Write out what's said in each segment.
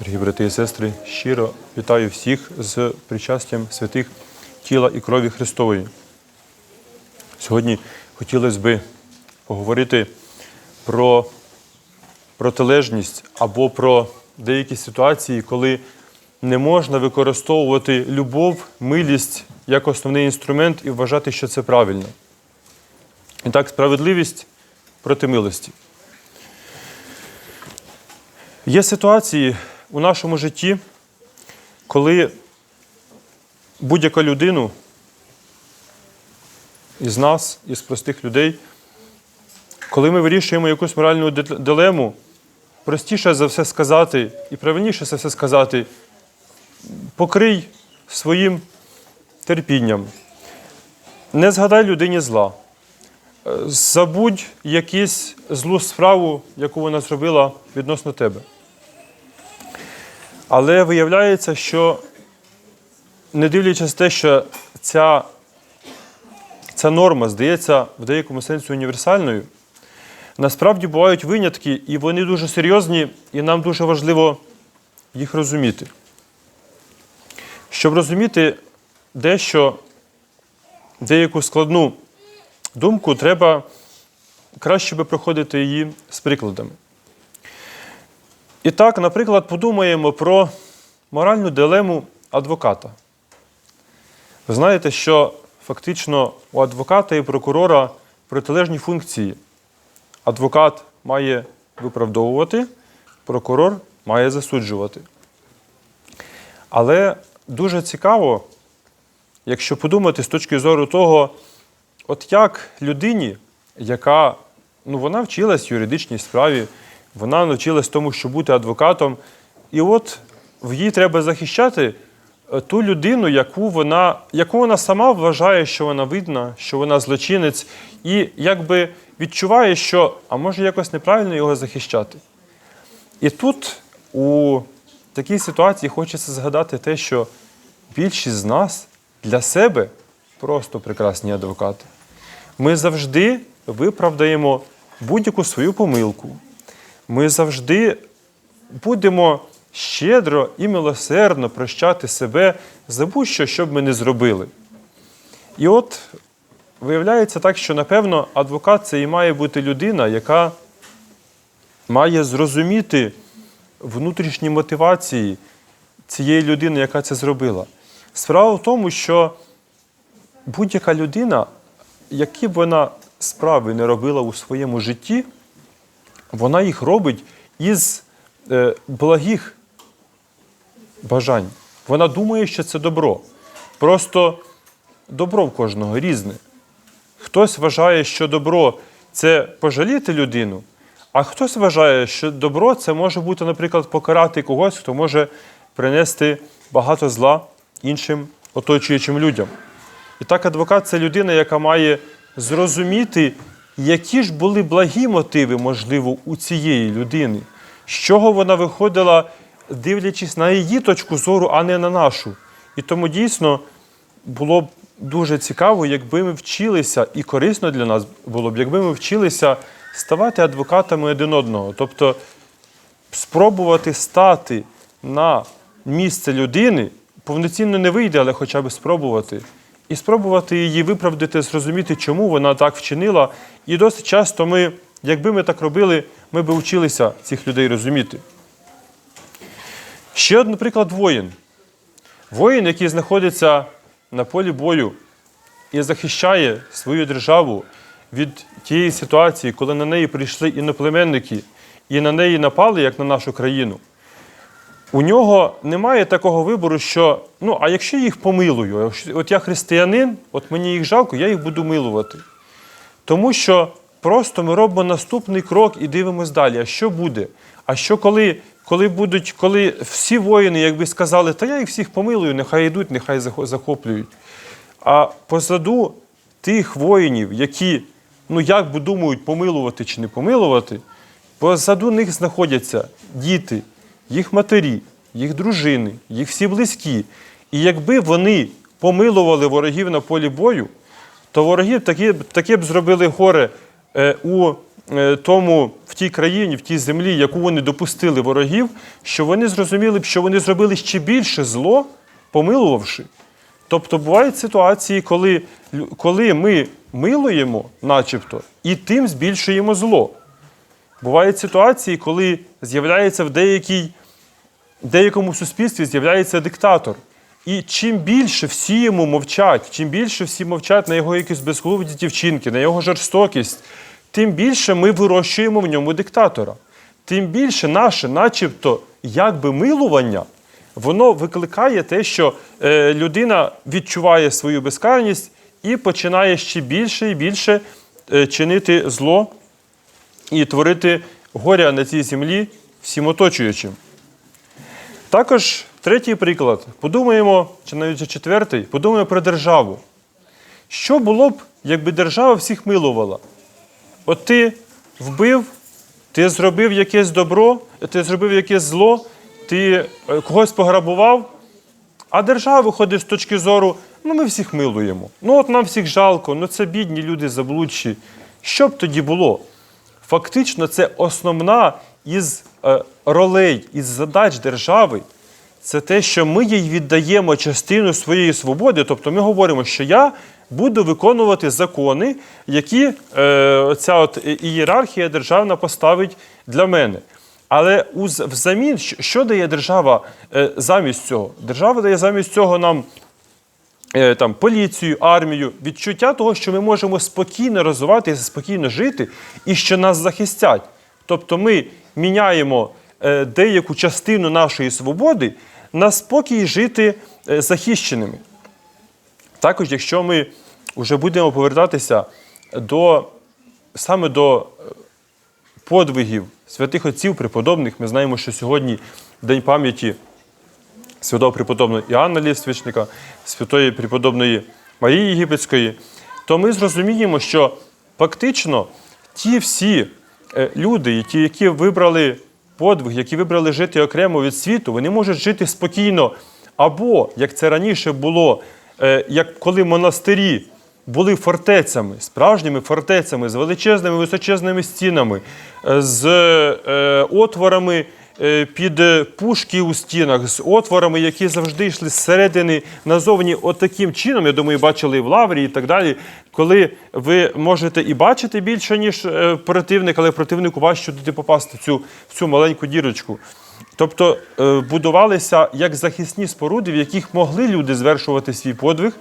Дорогі брати і сестри, щиро вітаю всіх з причастям святих тіла і крові Христової. Сьогодні хотілося би поговорити про протилежність або про деякі ситуації, коли не можна використовувати любов, милість як основний інструмент і вважати, що це правильно. І так, справедливість проти милості. Є ситуації у нашому житті, коли будь-яка людину із нас, із простих людей, коли ми вирішуємо якусь моральну ди- дилему, простіше за все сказати і правильніше за все сказати, покрий своїм терпінням. Не згадай людині зла. Забудь якусь злу справу, яку вона зробила відносно тебе. Але виявляється, що не дивлячись те, що ця, ця норма здається в деякому сенсі універсальною, насправді бувають винятки, і вони дуже серйозні, і нам дуже важливо їх розуміти. Щоб розуміти дещо, деяку складну думку, треба краще би проходити її з прикладами. І так, наприклад, подумаємо про моральну дилему адвоката. Ви знаєте, що фактично у адвоката і прокурора протилежні функції. Адвокат має виправдовувати, прокурор має засуджувати. Але дуже цікаво, якщо подумати з точки зору того, от як людині, яка ну, вона вчилась в юридичній справі, вона навчилась тому, що бути адвокатом, і от в їй треба захищати е, ту людину, яку вона, яку вона сама вважає, що вона видна, що вона злочинець, і якби відчуває, що а може якось неправильно його захищати. І тут у такій ситуації хочеться згадати те, що більшість з нас для себе просто прекрасні адвокати. Ми завжди виправдаємо будь-яку свою помилку. Ми завжди будемо щедро і милосердно прощати себе за будь-що, що б ми не зробили. І от виявляється так, що, напевно, адвокат це і має бути людина, яка має зрозуміти внутрішні мотивації цієї людини, яка це зробила. Справа в тому, що будь-яка людина, які б вона справи не робила у своєму житті, вона їх робить із е, благих бажань. Вона думає, що це добро. Просто добро в кожного різне. Хтось вважає, що добро це пожаліти людину, а хтось вважає, що добро це може бути, наприклад, покарати когось, хто може принести багато зла іншим оточуючим людям. І так, адвокат це людина, яка має зрозуміти, які ж були благі мотиви, можливо, у цієї людини, з чого вона виходила, дивлячись на її точку зору, а не на нашу. І тому дійсно було б дуже цікаво, якби ми вчилися, і корисно для нас було б, якби ми вчилися ставати адвокатами один одного. Тобто спробувати стати на місце людини повноцінно не вийде, але хоча б спробувати. І спробувати її виправдати, зрозуміти, чому вона так вчинила. І досить часто ми, якби ми так робили, ми би вчилися цих людей розуміти. Ще один приклад воїн. Воїн, який знаходиться на полі бою і захищає свою державу від тієї ситуації, коли на неї прийшли іноплеменники і на неї напали, як на нашу країну. У нього немає такого вибору, що ну, а якщо я їх помилую, от я християнин, от мені їх жалко, я їх буду милувати. Тому що просто ми робимо наступний крок і дивимось далі. А що буде? А що коли, коли будуть, коли всі воїни, якби сказали, та я їх всіх помилую, нехай йдуть, нехай захоплюють. А позаду тих воїнів, які ну як би думають, помилувати чи не помилувати, позаду них знаходяться діти, їх матері, їх дружини, їх всі близькі. І якби вони помилували ворогів на полі бою, то вороги таке, таке б зробили горе е, у е, тому в тій країні, в тій землі, яку вони допустили ворогів, що вони зрозуміли б, що вони зробили ще більше зло, помилувавши. Тобто бувають ситуації, коли, коли ми милуємо, начебто, і тим збільшуємо зло. Бувають ситуації, коли з'являється в деякій, деякому суспільстві з'являється диктатор. І чим більше всі йому мовчать, чим більше всі мовчать на його якісь безглузді вчинки, на його жорстокість, тим більше ми вирощуємо в ньому диктатора. Тим більше наше, начебто, якби милування, воно викликає те, що е, людина відчуває свою безкарність і починає ще більше і більше е, чинити зло і творити горя на цій землі всім оточуючим. Також третій приклад. Подумаємо, чи навіть четвертий, подумаємо про державу. Що було б, якби держава всіх милувала? От ти вбив, ти зробив якесь добро, ти зробив якесь зло, ти е, когось пограбував, а держава виходить з точки зору, ну ми всіх милуємо. Ну от нам всіх жалко, ну це бідні люди заблудші. Що б тоді було? Фактично, це основна із е, ролей, із задач держави. Це те, що ми їй віддаємо частину своєї свободи. Тобто ми говоримо, що я буду виконувати закони, які е, ця от ієрархія державна поставить для мене. Але взамін, що- дає держава е, замість цього? Держава дає замість цього нам там, поліцію, армію, відчуття того, що ми можемо спокійно розвиватися, спокійно жити і що нас захистять. Тобто ми міняємо е, деяку частину нашої свободи на спокій жити е, захищеними. Також, якщо ми вже будемо повертатися до саме до е, подвигів святих отців преподобних, ми знаємо, що сьогодні День пам'яті святого преподобного Іоанна Ліствичника, святої преподобної Марії Єгипетської, то ми зрозуміємо, що фактично ті всі е, люди, ті, які вибрали подвиг, які вибрали жити окремо від світу, вони можуть жити спокійно. Або, як це раніше було, е, як коли монастирі були фортецями, справжніми фортецями з величезними височезними стінами, е, з отворами під е, пушки у стінах, з отворами, які завжди йшли зсередини назовні, от чином, я думаю, бачили і в лаврі і так далі, коли ви можете і бачити більше, ніж е, противник, але противнику важче туди попасти цю, в цю маленьку дірочку. Тобто е, будувалися як захисні споруди, в яких могли люди звершувати свій подвиг.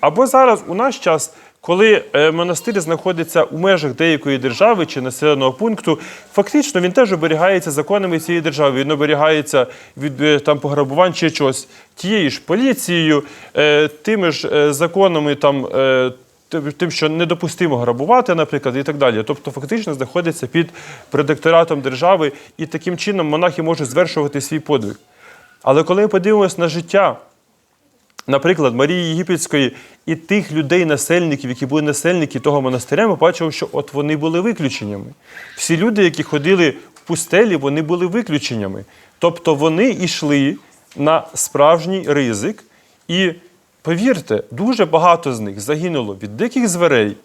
Або зараз у наш час, коли е, монастир знаходиться у межах деякої держави чи населеного пункту, фактично він теж оберігається законами цієї держави. Він оберігається від е, там пограбувань чи чогось тією ж поліцією, е, тими ж законами там. тим- що недопустимо грабувати, наприклад, і так далі. Тобто, фактично знаходиться під протекторатом держави, і таким чином монахи можуть звершувати свій подвиг. Але коли ми подивимося на життя наприклад, Марії Єгипетської і тих людей-насельників, які були насельники того монастиря, ми бачимо, що от вони були виключеннями. Всі люди, які ходили в пустелі, вони були виключеннями. Тобто вони йшли на справжній ризик. І повірте, дуже багато з них загинуло від диких зверей,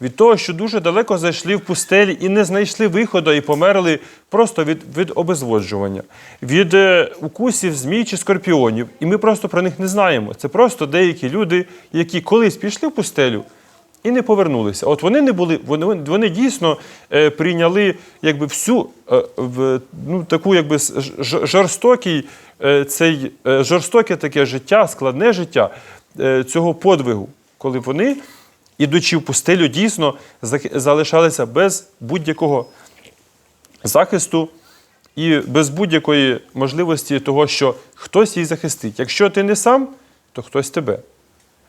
від того, що дуже далеко зайшли в пустелі і не знайшли виходу, і померли просто від, від обезводжування, від е, укусів змій чи скорпіонів. І ми просто про них не знаємо. Це просто деякі люди, які колись пішли в пустелю. І не повернулися. От вони не були, вони, вони дійсно е, прийняли якби всю е, в, ну, таку якби ж- жорстокий, е, цей, е, жорстоке таке життя, складне життя е, цього подвигу, коли вони, ідучи в пустелю, дійсно залишалися без будь-якого захисту і без будь-якої можливості того, що хтось їх захистить. Якщо ти не сам, то хтось тебе.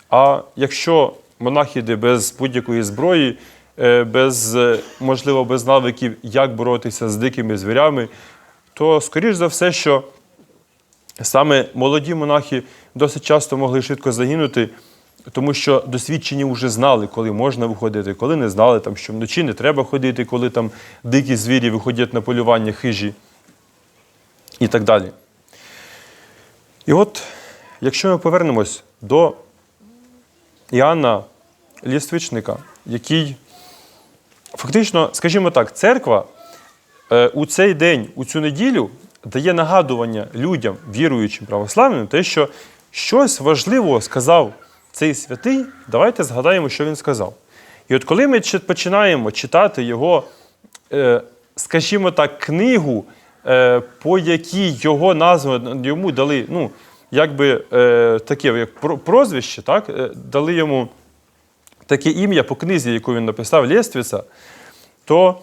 А якщо монах іде без будь-якої зброї, е, без, е, можливо, без навиків, як боротися з дикими звірями, то, скоріш за все, що саме молоді монахи досить часто могли швидко загинути, тому що досвідчені вже знали, коли можна виходити, коли не знали, там, що вночі не треба ходити, коли там дикі звірі виходять на полювання хижі і так далі. І от, якщо ми повернемось до Іоанна Ліствичника, який фактично, скажімо так, церква е, у цей день, у цю неділю, дає нагадування людям, віруючим православним, те, що щось важливого сказав цей святий, давайте згадаємо, що він сказав. І от коли ми починаємо читати його, е, скажімо так, книгу, е, по якій його назву йому дали, ну, якби е, таке як прозвище, так, дали йому таке ім'я по книзі, яку він написав, Лєствіца, то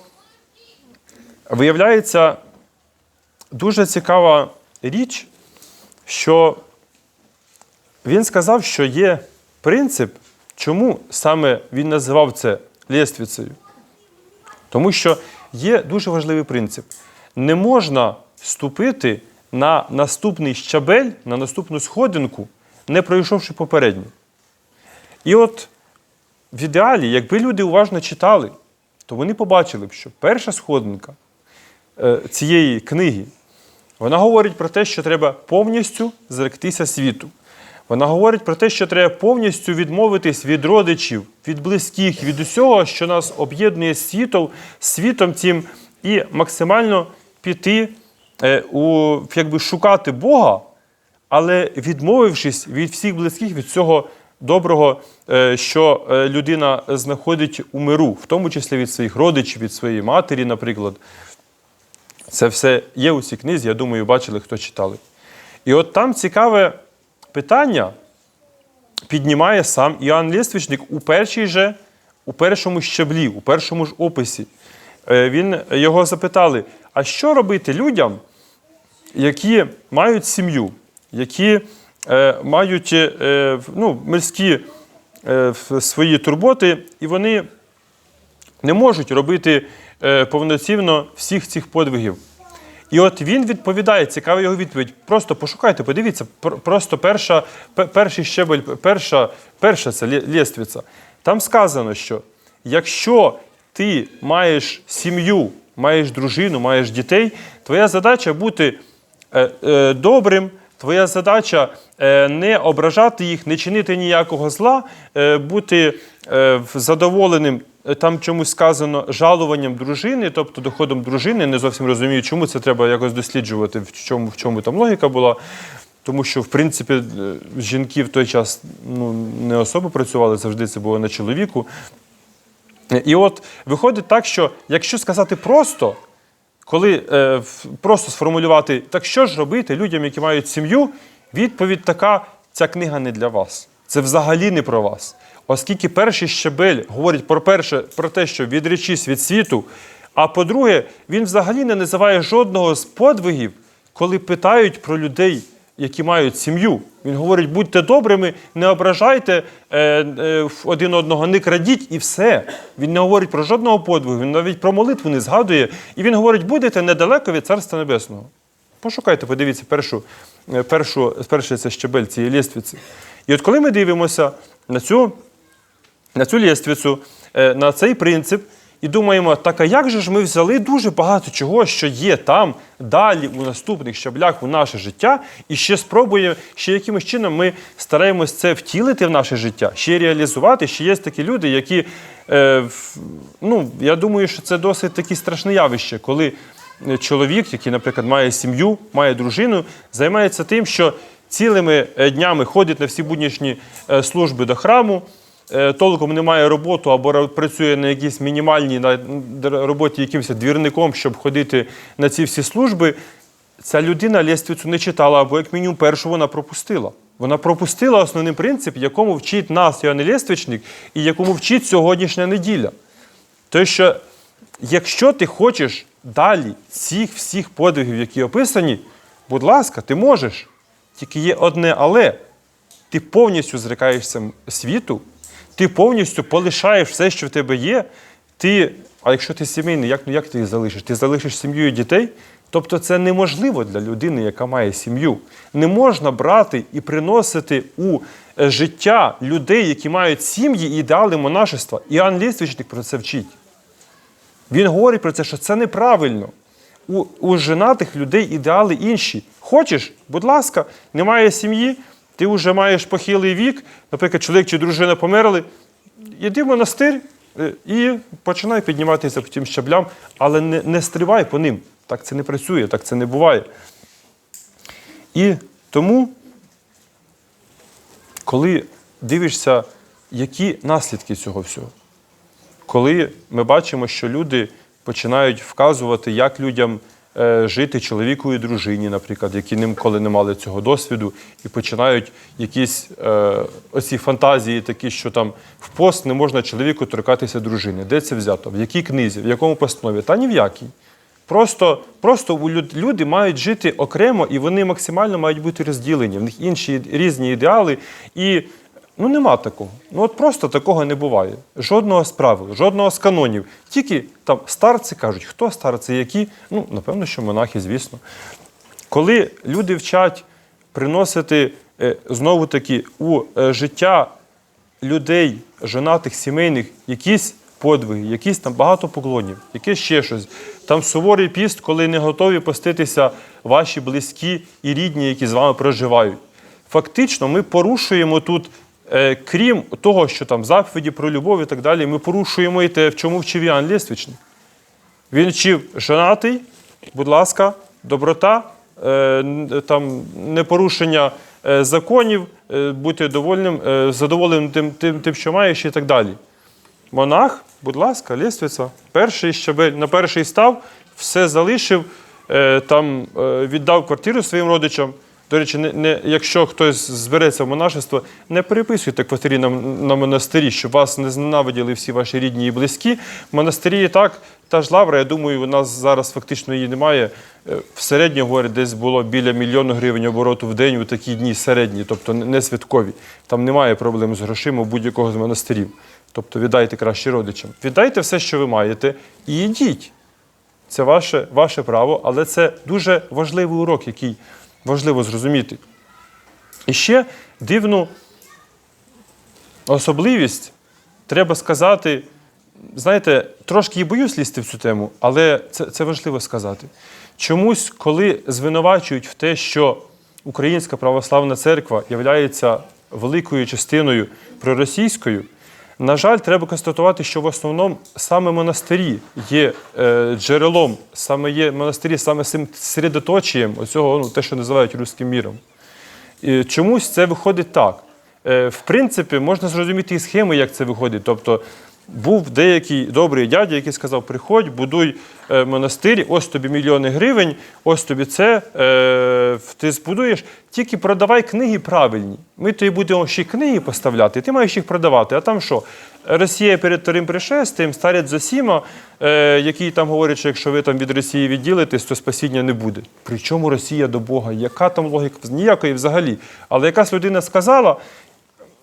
виявляється дуже цікава річ, що він сказав, що є принцип, чому саме він називав це лєствіцею. Тому що є дуже важливий принцип. Не можна ступити на наступний щабель, на наступну сходинку, не пройшовши попередню. І от в ідеалі, якби люди уважно читали, то вони побачили б, що перша сходинка е, цієї книги, вона говорить про те, що треба повністю зректися світу. Вона говорить про те, що треба повністю відмовитись від родичів, від близьких, від усього, що нас об'єднує з світом, світом цим, і максимально піти е, у якби шукати Бога, але відмовившись від всіх близьких, від цього доброго, е, що е, людина знаходить у миру, в тому числі від своїх родичів, від своєї матері, наприклад. Це все є у цій книзі, я думаю, бачили, хто читали. І от там цікаве питання піднімає сам Іоанн Ліствичник у першій же, у першому щаблі, у першому ж описі. Е, Він його запитали: а що робити людям, які мають сім'ю, які е, мають е, ну, мирські е, свої турботи, і вони не можуть робити е, повноцінно всіх цих подвигів. І от він відповідає, цікава його відповідь. Просто пошукайте, подивіться, просто перша, перший щебель, перша, перша це лє- лєствіця. Там сказано, що якщо ти маєш сім'ю, маєш дружину, маєш дітей, твоя задача бути е, е, добрим, твоя задача е, не ображати їх, не чинити ніякого зла, е, бути е, задоволеним. Е, Там чомусь сказано жалуванням дружини, тобто доходом дружини. Не зовсім розумію, чому це треба якось досліджувати, в чому, в чому там логіка була. Тому що, в принципі, е, жінки в той час ну, не особо працювали, завжди це було на чоловіку. І от виходить так, що якщо сказати просто, коли е, просто сформулювати, так що ж робити людям, які мають сім'ю, відповідь така: ця книга не для вас. Це взагалі не про вас. Оскільки перший щебель говорить про перше, про те, що відречись від світу, а по-друге, він взагалі не називає жодного з подвигів, коли питають про людей, які мають сім'ю. Він говорить: будьте добрими, не ображайте е, е, один одного, не крадіть і все. Він не говорить про жодного подвигу, він навіть про молитву не згадує. І він говорить, будете недалеко від Царства Небесного. Пошукайте, подивіться першу, е, першу, перший це щебель цієї ліствиці. І от коли ми дивимося на цю, на цю ліствицю, е, на цей принцип, і думаємо, так а як же ж ми взяли дуже багато чого, що є там далі у наступних щаблях у наше життя, і ще спробуємо, ще якимось чином ми стараємось це втілити в наше життя, ще реалізувати. Ще є такі люди, які, е, ну, я думаю, що це досить таке страшне явище, коли е, чоловік, який, наприклад, має сім'ю, має дружину, займається тим, що цілими е, днями ходить на всі буднішні служби до храму, толком не має роботу або працює на якійсь мінімальній на роботі якимось двірником, щоб ходити на ці всі служби, ця людина лєствицю не читала, або як мінімум першу вона пропустила. Вона пропустила основний принцип, якому вчить нас Іоанн Лєствичник і якому вчить сьогоднішня неділя. Той, що якщо ти хочеш далі цих всіх подвигів, які описані, будь ласка, ти можеш. Тільки є одне але. Ти повністю зрикаєшся світу, ти повністю полишаєш все, що в тебе є. Ти, а якщо ти сімейний, як, ну, як ти їх залишиш? Ти залишиш сім'ю і дітей? Тобто це неможливо для людини, яка має сім'ю. Не можна брати і приносити у е, життя людей, які мають сім'ї, ідеали монашества. Іоанн Ліствичник про це вчить. Він говорить про це, що це неправильно. У, у женатих людей ідеали інші. Хочеш, будь ласка, немає сім'ї, ти вже маєш похилий вік, наприклад, чоловік чи дружина померли. Іди в монастир, Е, І починай підніматися по тим щаблям, але не, не стрибай по ним. Так це не працює, так це не буває. І тому, коли дивишся, які наслідки цього всього, коли ми бачимо, що люди починають вказувати, як людям жити чоловіку і дружині, наприклад, які ніколи не мали цього досвіду, і починають якісь е, оці фантазії, такі, що там в пост не можна чоловіку торкатися дружини. Де це взято? В якій книзі, в якому постанові? Та ні в якій. Просто, просто люди мають жити окремо і вони максимально мають бути розділені. В них інші різні ідеали. І ну нема такого. Ну от просто такого не буває. Жодного з правил, жодного з канонів. Тільки там старці кажуть, хто старці, які? Ну, напевно, що монахи, звісно. Коли люди вчать приносити е, знову таки у е, життя людей, женатих, сімейних, якісь подвиги, якісь там багато поклонів, якесь ще щось. Там суворий піст, коли не готові поститися ваші близькі і рідні, які з вами проживають. Фактично, ми порушуємо тут, крім того, що там заповіді про любов і так далі, ми порушуємо і те, в чому вчив Іоанн Лєствічний. Він вчив женатий, будь ласка, доброта, е, там, непорушення е, законів, е, бути довольним, е, задоволеним тим, тим, тим, що маєш, і так далі. Монах, будь ласка, ліствиця, перший щабель, на перший став, все залишив, е, там, е, віддав квартиру своїм родичам. До речі, не, не, якщо хтось збереться в монашество, не переписуйте квартирі на, на монастирі, щоб вас не зненавиділи всі ваші рідні і близькі. Монастирі так, та ж лавра, я думаю, у нас зараз фактично її немає. Е, В середньому, говорять, десь було біля мільйону гривень обороту в день у такі дні середні, тобто не святкові. Там немає проблем з грошима у будь-якого з монастирів. Тобто віддайте краще родичам. Віддайте все, що ви маєте, і йдіть. Це ваше, ваше право, але це дуже важливий урок, який важливо зрозуміти. І ще дивну особливість треба сказати. Знаєте, трошки і боюсь лізти в цю тему, але це, це важливо сказати. Чомусь, коли звинувачують в те, що Українська православна церква є великою частиною проросійською, на жаль, треба констатувати, що в основному саме монастирі є е, джерелом, саме є монастирі, саме цим середоточієм оцього, ну, те, що називають руським міром. І чомусь це виходить так. Е, В принципі, можна зрозуміти і схеми, як це виходить. Тобто був деякий добрий дядя, який сказав: приходь, будуй е, монастир, ось тобі мільйони гривень, ось тобі це, е, ти збудуєш, тільки продавай книги правильні. Ми тобі будемо ще книги поставляти, ти маєш їх продавати. А там що? Росія перед вторим пришестям, старець Зосіма, е, який там говорить, що якщо ви там від Росії відділитесь, то спасіння не буде. Причому Росія до Бога? Яка там логіка? Ніякої взагалі. Але якась людина сказала,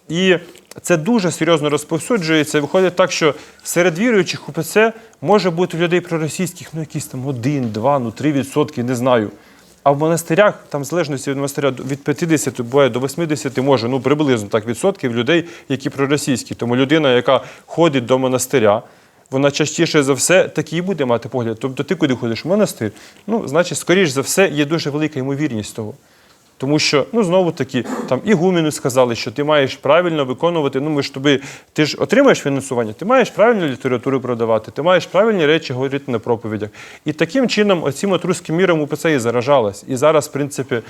і це дуже серйозно розповсюджується. Виходить так, що серед віруючих УПЦ може бути людей проросійських, ну якісь там 1, 2, ну 3 відсотки, не знаю. А в монастирях, там в залежності від монастиря, від 50 буває до 80 може, ну приблизно так відсотків людей, які проросійські. Тому людина, яка ходить до монастиря, вона частіше за все таки і буде мати погляд. Тобто ти куди ходиш в монастир? Ну, значить, скоріш за все, є дуже велика ймовірність того. Тому що, ну знову таки, там ігумени сказали, що ти маєш правильно виконувати. Ну, ми ж тобі, ти ж отримаєш фінансування, ти маєш правильну літературу продавати, ти маєш правильні речі говорити на проповідях. І таким чином, оцим от руським міром УПЦ і заражалась. І зараз, в принципі,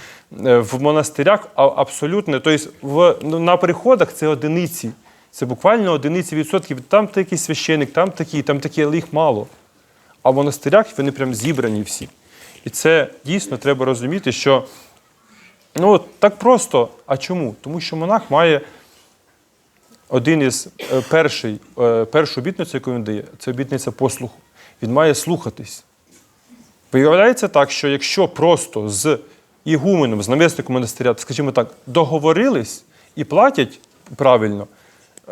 е, в монастирях абсолютно, тобто в, ну, на приходах це одиниці. Це буквально одиниці відсотків. Там такий священик, там такий, там такі, але їх мало. А в монастирях вони прям зібрані всі. І це дійсно треба розуміти, що. Ну, от так просто. А чому? Тому що монах має один із е, перший, е, першу обітницю, яку він дає, це обітниця послуху. Він має слухатись. Виявляється так, що якщо просто з ігуменом, з намісником монастиря, скажімо так, договорились і платять правильно,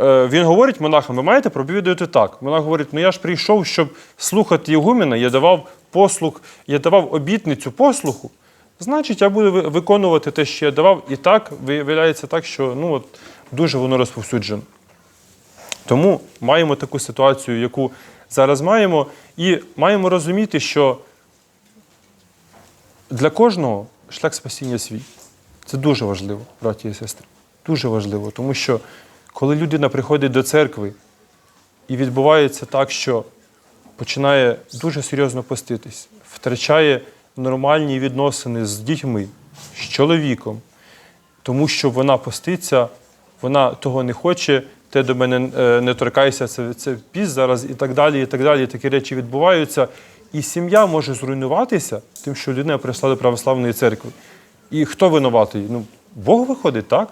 е, він говорить монахам, ви маєте проповідувати так. Монах говорить, ну я ж прийшов, щоб слухати ігумена, я давав послух, я давав обітницю послуху. Значить, я буду виконувати те, що я давав, і так виявляється так, що ну, от, дуже воно розповсюджено. Тому маємо таку ситуацію, яку зараз маємо, і маємо розуміти, що для кожного шлях спасіння свій. Це дуже важливо, браті і сестри. Дуже важливо, тому що коли людина приходить до церкви І відбувається так, що починає дуже серйозно поститись, втрачає нормальні відносини з дітьми, з чоловіком, тому що вона поститься, вона того не хоче, ти до мене е, не торкайся, це, це піс зараз і так далі, і так далі. Такі речі відбуваються. І сім'я може зруйнуватися тим, що людина прийшла до православної церкви. І хто винуватий? Ну, Бог виходить, так?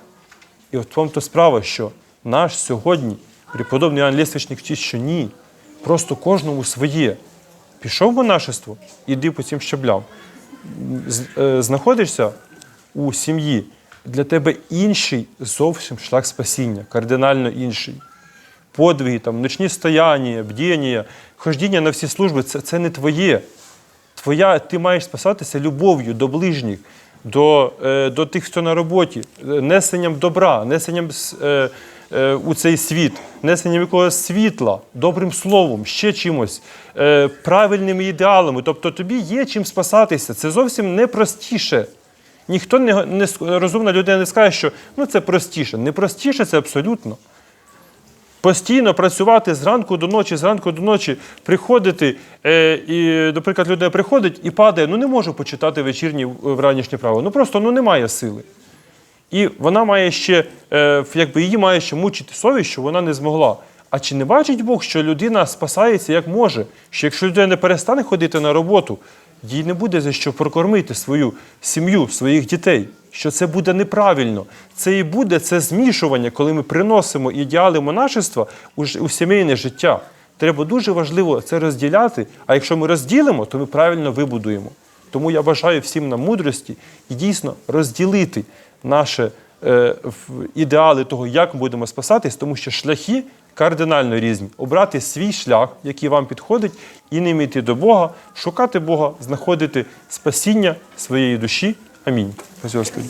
І от в тому то справа, що наш сьогодні, преподобний Іоанн Лєсвичник вчить, що ні. Просто кожному своє. Пішов в монашество, іди по цим щаблям. З- е, Знаходишся у сім'ї, для тебе інший зовсім шлях спасіння, кардинально інший. Подвиги, там, ночні стояння, бдіння, хождіння на всі служби це, це не твоє. Твоя, ти маєш спасатися любов'ю до ближніх, до, е, до тих, хто на роботі, е, несенням добра, несенням у цей світ, несенням якогось світла, добрим словом, ще чимось, е, правильними ідеалами. Тобто тобі є чим спасатися. Це зовсім не простіше. Ніхто не, не розумна людина не скаже, що ну, це простіше. Не простіше це абсолютно. Постійно працювати зранку до ночі, зранку до ночі, приходити, е, і, наприклад, людина приходить і падає, ну не можу почитати вечірнє в ранішнє право. Ну просто ну, немає сили. І вона має ще, е, якби її має ще мучити совість, що вона не змогла. А чи не бачить Бог, що людина спасається як може? Що якщо людина не перестане ходити на роботу, їй не буде за що прокормити свою сім'ю, своїх дітей. Що це буде неправильно. Це і буде це змішування, коли ми приносимо ідеали монашества у сімейне життя. Треба дуже важливо це розділяти. А якщо ми розділимо, то ми правильно вибудуємо. Тому я бажаю всім нам мудрості і дійсно розділити наші е, ідеали того, як ми будемо спасатись, тому що шляхи кардинально різні. Обрати свій шлях, який вам підходить, і ним йти до Бога, шукати Бога, знаходити спасіння своєї душі. Амінь. Господи.